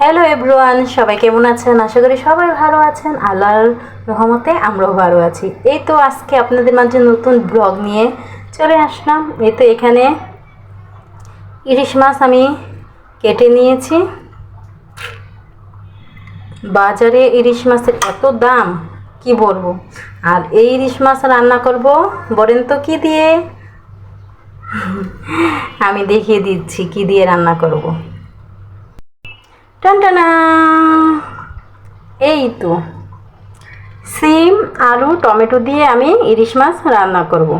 Hello everyone সবাই কেমন আছেন? আশা করি সবাই ভালো আছেন। আল্লাহর রহমতে আমরাও ভালো আছি। এই তো আজকে আপনাদের মাঝে নতুন ব্লগ নিয়ে চলে আসলাম। এই তো এখানে ইলিশ মাছ আমি কেটে নিয়েছি। বাজারে ইলিশ মাছের এত দাম, কি বলব? আর এই ইলিশ মাছ রান্না করব, বলেন তো কী দিয়ে? আমি দেখিয়ে দিচ্ছি কি দিয়ে রান্না করব। এই তো, সিম আলু টমেটো দিয়ে আমি ইলিশ মাছ রান্না করব।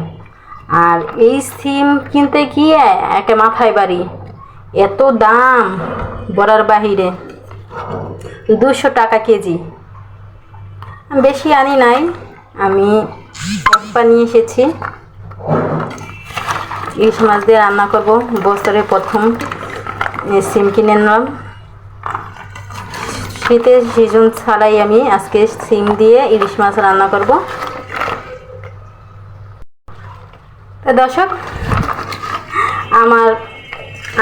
আর এই সিম কিনতে গিয়ে একে মাথায় বাড়ি, এত দাম বড়ার বাহিরে, দুশো টাকা কেজি। বেশি আনি নাই, আমি নিয়ে এসেছি। ইলিশ মাছ দিয়ে রান্না করব বছরের প্রথম সিম কিনে নিলাম। শীতের সিজন ছাড়াই আমি আজকে সিম দিয়ে ইলিশ মাছ রান্না করব। তো দর্শক, আমার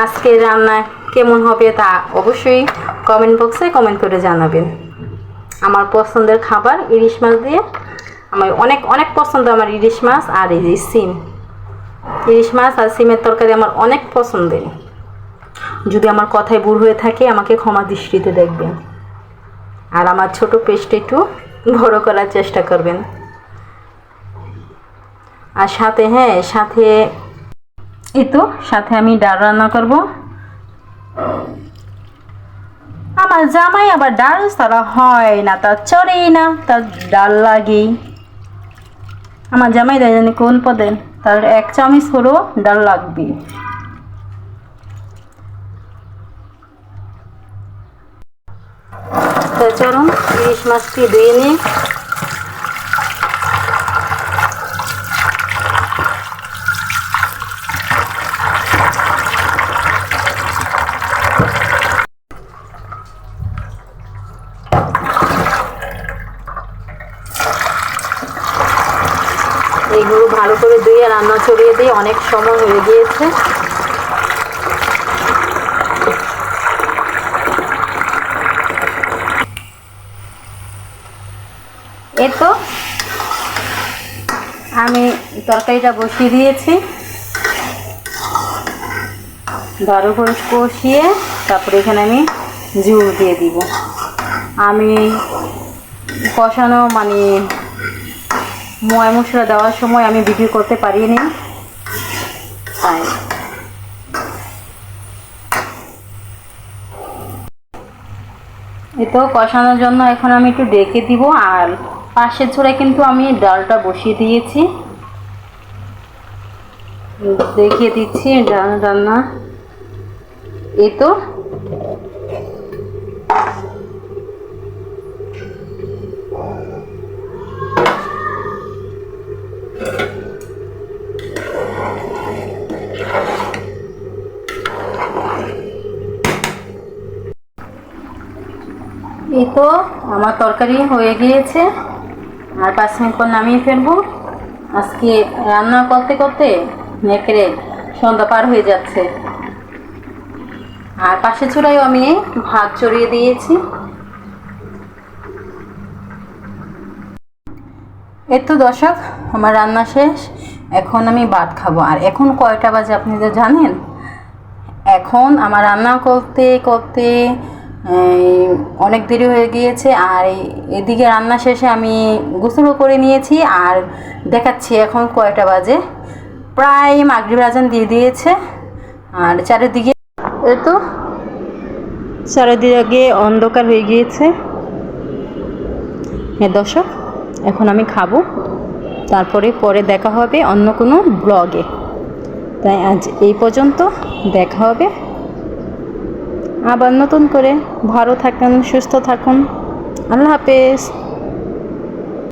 আজকে রান্না কেমন হবে তা অবশ্যই কমেন্ট বক্সে কমেন্ট করে জানাবেন। আমার পছন্দের খাবার ইলিশ মাছ দিয়ে। আমার অনেক অনেক পছন্দ আমার ইলিশ মাছ আর এই সিম। ইলিশ মাছ আর সিমের তরকারি আমার অনেক পছন্দের। যদি আমার কথায় ভুল হয়ে থাকে, আমাকে ক্ষমা দৃষ্টিতে দেখবেন। আর আমার ছোট পেস্ট একটু বড় করার চেষ্টা করবেন। আর সাথে হ্যাঁ সাথে এই তো, সাথে আমি ডাল রান্না করব। আমার জামাই আবার ডাল ছাড়া হয় না তার চড়েই না তার ডাল লাগেই। আমার জামাই দেয় জানি কোন পদে, তার এক চামচ হলো ডাল লাগবে তো চলুন ইলিশ মাছটি ধুয়ে নিই। এইগুলো ভালো করে ধুয়ে রান্না চড়িয়ে দিই অনেক সময় হয়ে গিয়েছে এই তো আমি তরকারিটা বসিয়ে দিয়েছি। ভালো কষিয়ে তারপরে এখানে আমি ঝুল দিয়ে দিব। আমি কষানো মানে ময় মশলা দেওয়ার সময় আমি ভিডিও করতে পারিনি। তাই। তো কষানোর জন্য এখন আমি একটু ডেকে দিব আর পাশের ছোড়ে কিন্তু আমি ডালটা বসিয়ে দিয়েছি। দেখিয়ে দিচ্ছি ডাল রান্না। এই তো। এই তো, আমার তরকারি হয়ে গিয়েছে। আর পাঁচ মিনিট পর নামিয়ে ফেলব। আজকে রান্না করতে করতে নেকড়ে সন্ধ্যা পার হয়ে যাচ্ছে। আর পাশে চূড়ায় আমি ভাত চড়িয়ে দিয়েছি। এই তো দর্শক, আমার রান্না শেষ। এখন আমি ভাত খাব। আর এখন কয়টা বাজে আপনি তো জানেন? এখন আমার রান্না করতে করতে অনেক দেরি হয়ে গিয়েছে, আর এদিকে রান্না শেষে আমি গোসলও করে নিয়েছি, আর দেখাচ্ছি এখন কয়টা বাজে। প্রায় মাগরিব আজান দিয়ে দিয়েছে, আর চারিদিকে তো, চারিদিকে অন্ধকার হয়ে গিয়েছে। হ্যাঁ দর্শক, এখন আমি খাব, তারপরে পরে দেখা হবে অন্য কোনো ব্লগে। তাই আজ এই পর্যন্ত, দেখা হবে। আবার নতুন করে ভালো থাকুন সুস্থ থাকুন। আল্লাহ হাফেজ।